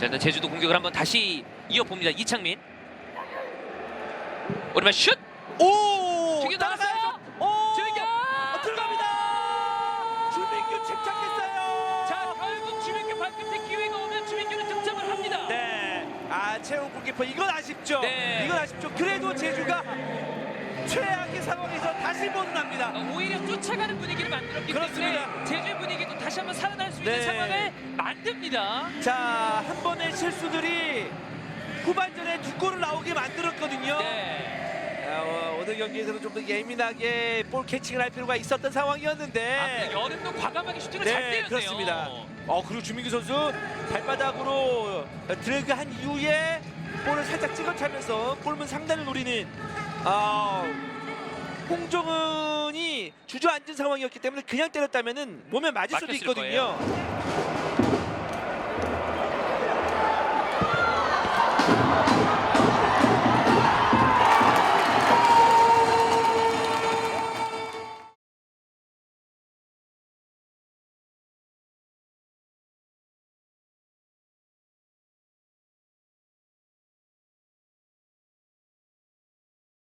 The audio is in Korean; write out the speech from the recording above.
자, 일단 제주도 공격을 한번 다시 이어봅니다. 이창민. 오른발 슛! 오! 중계 나갔어요! 오! 주민규! 어, 들어갑니다. 주민규 침착했어요. 자, 결국 주민규 발끝에 기회가 오면 주민규는 득점을 합니다. 네. 아, 최우 골키퍼 이건 아쉽죠. 네. 이건 아쉽죠. 그래도 제주가 최악의 상황에 못납니다. 어, 오히려 쫓아가는 분위기를 만들었기 그렇습니다. 때문에 제주의 분위기도 다시 한번 살아날 수 있는 네. 상황을 만듭니다. 자, 한 번의 실수들이 후반전에 두 골을 나오게 만들었거든요. 네. 아, 어, 오늘 경기에서는 좀 더 예민하게 볼 캐칭을 할 필요가 있었던 상황이었는데. 아, 여름도 과감하게 슈팅을 잘 네, 때렸네요. 그렇습니다. 어, 그리고 주민규 선수 발바닥으로 드래그 한 이후에 볼을 살짝 찍어차면서 골문 상단을 노리는 아, 홍정은이 주저앉은 상황이었기 때문에 그냥 때렸다면은 몸에 맞을 수도 있거든요.